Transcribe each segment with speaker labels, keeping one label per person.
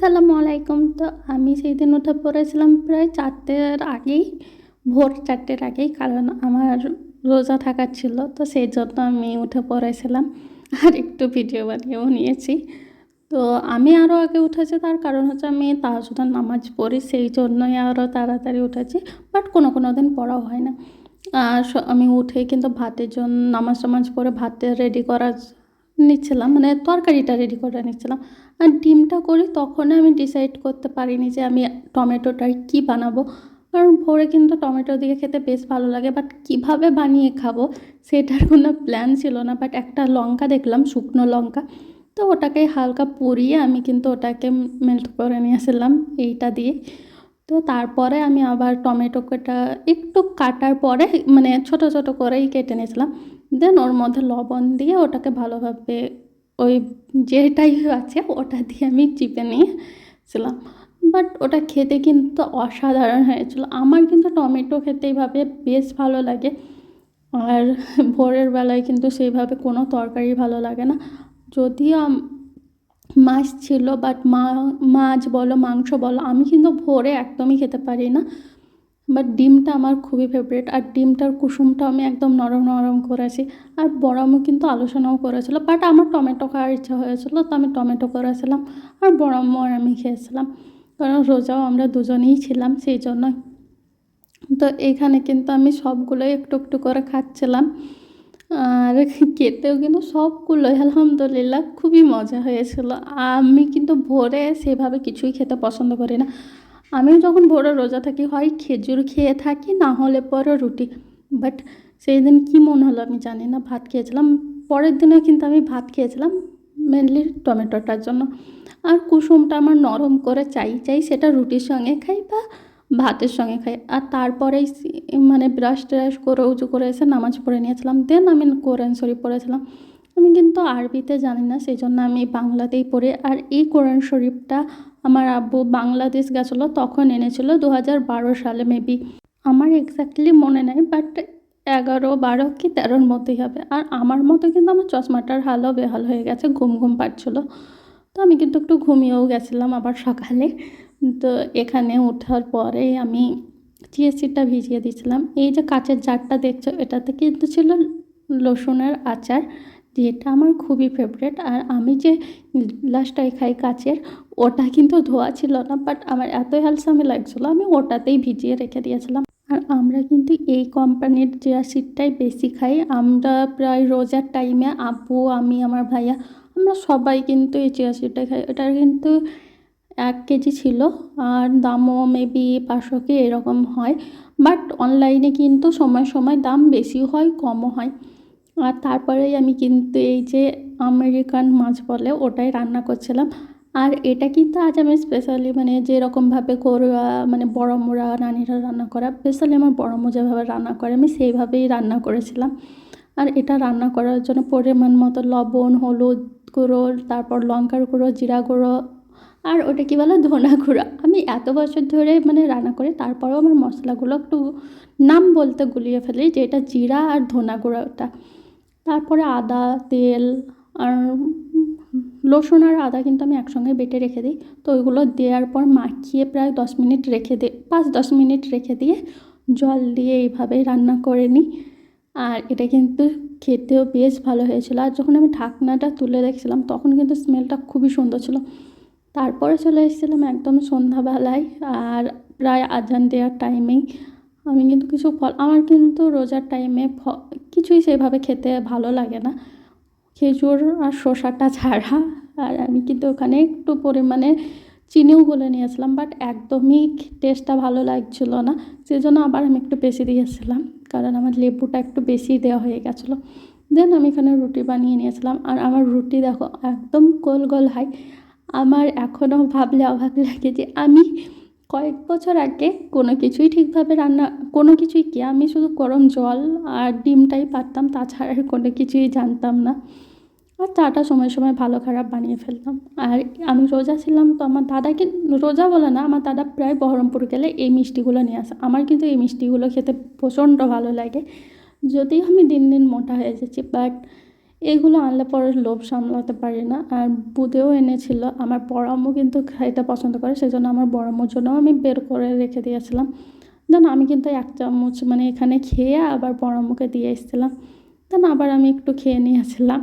Speaker 1: আসসালামু আলাইকুম। তো আমি সেই দিন উঠে পড়েছিলাম প্রায় চারটের আগেই, ভোর চারটের আগেই, কারণ আমার রোজা থাকার ছিল, তো সেই জন্য আমি উঠে পড়েছিলাম আর একটু ভিডিও বানিয়েও নিয়েছি। তো আমি আরও আগে উঠেছি, তার কারণ হচ্ছে আমি তাহাজুদার নামাজ পড়ি, সেই জন্যই আরও তাড়াতাড়ি উঠেছি বাট কোনো কোনো দিন পড়াও হয় না। আর আমি উঠে কিন্তু ভাতের জন্য, নামাজ টামাজ পরে ভাতে রেডি করা নিচ্ছিলাম মানে তরকারিটা রেডি করে নিচ্ছিলাম। আর ডিমটা করি তখন আমি ডিসাইড করতে পারিনি যে আমি টমেটোটার কী বানাবো। কারণ ভোরে কিন্তু টমেটো দিয়ে খেতে বেশ ভালো লাগে বাট কীভাবে বানিয়ে খাব সেটার কোনো প্ল্যান ছিল না। বাট একটা লঙ্কা দেখলাম, শুকনো লঙ্কা, তো ওটাকে হালকা পুড়িয়ে আমি কিন্তু ওটাকে মেল্ট করে নিয়ে নিয়েছিলাম এইটা দিয়ে। তো তারপরে আমি আবার টমেটোটা একটু কাটার পরে মানে ছোট ছোট করেই কেটে নিয়েছিলাম। দেন ওর মধ্যে লবণ দিয়ে ওটাকে ভালোভাবে ওই যেটাই আছে ওটা দিয়ে আমি চিপে নিয়েছিলাম বাট ওটা খেতে কিন্তু অসাধারণ হয়েছিল। আমার কিন্তু টমেটো খেতে এইভাবে বেশ ভালো লাগে। আর ভোরের বেলায় কিন্তু সেইভাবে কোনো তরকারি ভালো লাগে না। যদিও মাছ ছিল, বাট মা, মাছ বলো, মাংস বলো, আমি কিন্তু ভোরে একদমই খেতে পারি না। বাট ডিমটা আমার খুবই ফেভারিট আর ডিমটার কুসুমটা আমি একদম নরম নরম করেছি। আর বড়ামও কিন্তু আলোচনাও করেছিল বাট আমার টমেটো খাওয়ার ইচ্ছা হয়েছিল, তো আমি টমেটো করেছিলাম, আর বড়াম্মু আর আমি খেয়েছিলাম। কারণ রোজাও আমরা দুজনেই ছিলাম, সেই জন্য। তো এখানে কিন্তু আমি সবগুলোই একটু একটু করে খাচ্ছিলাম। আর খেতেও কিন্তু সবগুলোই, আলহামদুলিল্লাহ, খুবই মজা হয়েছিল। আমি কিন্তু ভোরে সেভাবে কিছুই খেতে পছন্দ করি না। আমি যখন ভোরে রোজা থাকি, হয় খেজুর খেয়ে থাকি, না হলে পরে রুটি। বাট সেই দিন কী মনে হলো আমি জানি না, ভাত খেয়েছিলাম। পরের দিনে কিন্তু আমি ভাত খেয়েছিলাম মেনলি টমেটোটার জন্য। আর কুসুমটা আমার নরম করে চাই চাই সেটা রুটির সঙ্গে খাই বা ভাতের সঙ্গে খাই। আর তারপরেই মানে ব্রাশ ট্রাশ করে উঁচু করে এসে নামাজ পড়ে নিয়েছিলাম। দেন আমি কোরআন শরীফ পড়েছিলাম। আমি কিন্তু আরবিতে জানি না সেই জন্য আমি বাংলাতেই পড়ি। আর এই কোরআন শরীফটা আমার আব্বু বাংলাদেশ গেছিল, তখন এনেছিল দু হাজার বারো সালে মেবি আমার এক্স্যাক্টলি মনে নেই বাট এগারো, বারো কি তেরোর মধ্যেই হবে। আর আমার মতো কিন্তু আমার চশমাটার হালও বেহাল হয়ে গেছে, ঘুম ঘুম পাচ্ছিলো। তো আমি কিন্তু একটু ঘুমিয়েও গেছিলাম আবার সকালে। তো এখানে ওঠার পরে আমি চিয়া সিডটা ভিজিয়ে দিয়েছিলাম। এই যে কাঁচের জারটা দেখছ, এটাতে কিন্তু ছিল রসুনের আচার। যেটা আমার খুবই ফেভারেট আর আমি যে গ্লাসটাই খাই কাচের, ওটা কিন্তু ধোয়া ছিল না বাট আমার এতই হালসামি লাগছিল, আমি ওটাতেই ভিজিয়ে রেখে দিয়েছিলাম। আর আমরা কিন্তু এই কোম্পানির চিয়া সিডটাই বেশি খাই, আমরা প্রায় রোজার টাইমে আপু, আমি, আমার ভাইয়া, আমরা সবাই কিন্তু এই চিয়া সিডটাই খাই। এটার কিন্তু এক কেজি ছিল, আর দামও মেবি পাঁচশো কি এরকম হয় বাট অনলাইনে কিন্তু সময় সময় দাম বেশিও হয়, কমও হয়। আর তারপরেই আমি কিন্তু এই যে আমেরিকান মাছ বলে ওটাই রান্না করছিলাম। আর এটা কিন্তু আজ আমি স্পেশালি মানে যেরকমভাবে ঘরোয়া মানে বড় মোড়া নানিরা রান্না করা স্পেশালি আমার বড় যেভাবে রান্না করে আমি সেইভাবেই রান্না করেছিলাম। আর এটা রান্না করার জন্য পরিমাণ মতো লবণ, হলুদ গুঁড়ো, তারপর লঙ্কার গুঁড়ো, জিরা গুঁড়ো, আর ওটা কী বলো ধনা গুঁড়ো। আমি এত বছর ধরে মানে রান্না করি, তারপরেও আমার মশলাগুলো একটু নাম বলতে গুলিয়ে ফেলি যে এটা জিরা আর ধনা গুঁড়োটা। তারপরে আদা, তেল আর রসুন আর আদা কিন্তু আমি একসঙ্গে বেটে রেখে দিই। তো ওইগুলো দেওয়ার পর মাখিয়ে প্রায় দশ মিনিট রেখে দিই পাঁচ দশ মিনিট রেখে দিয়ে জল দিয়ে এইভাবেই রান্না করে নিই। আর এটা কিন্তু খেতেও বেশ ভালো হয়েছিল। আর যখন আমি ঢাকনাটা তুলে দেখছিলাম তখন কিন্তু স্মেলটা খুবই সুন্দর ছিল। তারপরে চলে এসেছিলাম একদম সন্ধ্যাবেলায়, আর প্রায় আজান দেওয়ার টাইমেই আমি কিন্তু কিছু ফল, আমার কিন্তু রোজার টাইমে ফ, কিছুই সেভাবে খেতে ভালো লাগে না। খেজুর আর শসাটা ছাড়া। আর আমি কিন্তু ওখানে একটু পরিমাণে চিনিও গুলে নিয়েছিলাম বাট একদমই টেস্টটা ভালো লাগছিল না। সেজন্য আবার আমি একটু বেশি দিয়েছিলাম, কারণ আমার লেবুটা একটু বেশি দেওয়া হয়ে গেছিল। দেন আমি এখানে রুটি বানিয়ে নিয়েছিলাম, আর আমার রুটি দেখো একদম গোল গোল হয়। আমার এখনও ভাবলে অবাক লাগে যে আমি কয়েক বছর আগে কোনো কিছুই ঠিকভাবে রান্না, কোনো কিছুই কি, আমি শুধু গরম জল আর ডিমটাই পারতাম, তাছাড়া আর কোনো কিছুই জানতাম না। আর চাটা সময় সময় ভালো খারাপ বানিয়ে ফেলতাম। আর আমি রোজা ছিলাম তো আমার দাদাকে, রোজা বলে না, আমার দাদা প্রায় বহরমপুর গেলে এই মিষ্টিগুলো নিয়ে আসে। আমার কিন্তু এই মিষ্টিগুলো খেতে প্রচণ্ড ভালো লাগে। যদিও আমি দিন দিন মোটা হয়ে যাচ্ছি বাট এগুলো আনলে পরে লোভ সামলাতে পারি না। আর বুদেও এনেছিল। আমার বড় আম্মু কিন্তু খাইতে পছন্দ করে সেই জন্য আমার বড় আম্মুর জন্যও আমি বের করে রেখে দিয়েছিলাম। দেন আমি কিন্তু এক চামচ মানে এখানে খেয়ে আবার বড় আম্মুকে দিয়ে এসেছিলাম। দেন আবার আমি একটু খেয়ে নিয়েছিলাম।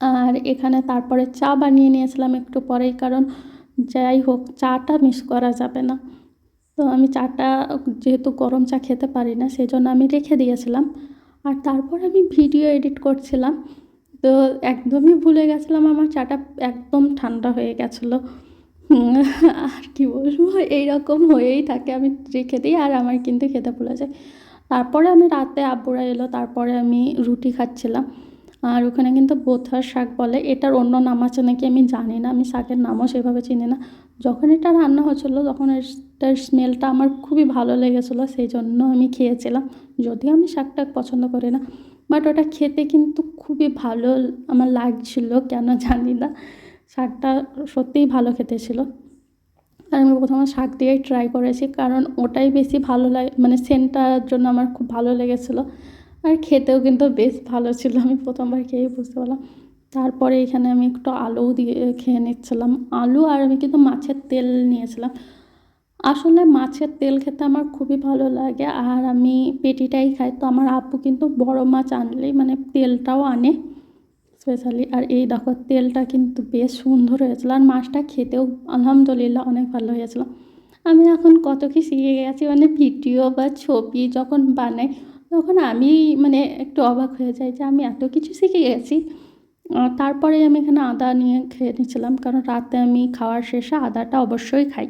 Speaker 1: আর এখানে তারপরে চা বানিয়ে নিয়েছিলাম একটু পরেই, কারণ যাই হোক, চাটা মিস করা যাবে না। তো আমি চাটা যেহেতু গরম চা খেতে পারি না সেই জন্য আমি রেখে দিয়েছিলাম। আর তারপর আমি ভিডিও এডিট করছিলাম। তো একদমই ভুলে গেছিলাম, আমার চাটা একদম ঠান্ডা হয়ে গেছিল। আর কি বলব, এইরকম হয়েই থাকে, আমি রেখে দিই আর আমার কিন্তু খেতে ভুলে যায়। তারপরে আমি রাতে আব্বুরা এলো, তারপরে আমি রুটি খাচ্ছিলাম। আর ওখানে কিন্তু বোথার শাক বলে, এটার অন্য নাম আছে নাকি আমি জানি না, আমি শাকের নামও সেভাবে চিনি না। যখন এটা রান্না হচ্ছিল, তখন এটার স্মেলটা আমার খুবই ভালো লেগেছিলো, সেই জন্য আমি খেয়েছিলাম। যদিও আমি শাক টাক পছন্দ করি না বাট ওটা খেতে কিন্তু খুবই ভালো আমার লাগছিল, কেন জানি না। শাকটা সত্যিই ভালো খেতে ছিল। আর আমি প্রথমে শাক দিয়েই ট্রাই করেছি, কারণ ওটাই বেশি ভালো লাগে মানে সেন্টটার জন্য আমার খুব ভালো লেগেছিলো। আর খেতেও কিন্তু বেশ ভালো ছিল, আমি প্রথমবার খেয়েই বুঝতে পারলাম। তারপরে এখানে আমি একটু আলুও দিয়ে খেয়ে নিচ্ছিলাম। আলু আর আমি কিন্তু মাছের তেল নিয়েছিলাম। আসলে মাছের তেল খেতে আমার খুবই ভালো লাগে আর আমি পেটিটাই খাই, তো আমার আব্বু কিন্তু বড় মাছ আনলেই মানে তেলটাও আনে স্পেশালি আর এই দেখো, তেলটা কিন্তু বেশ সুন্দর হয়েছিল আর মাছটা খেতেও আলহামদুলিল্লাহ অনেক ভালো হয়েছিল। আমি এখন কত কি শিখে গেছি মানে ভিডিও বা ছবি যখন বানাই তখন আমি মানে একটু অবাক হয়ে যাই যে আমি এত কিছু শিখে গেছি। তারপরে আমি এখানে আদা নিয়ে খেয়ে নিয়েছিলাম, কারণ রাতে আমি খাওয়ার শেষে আদাটা অবশ্যই খাই।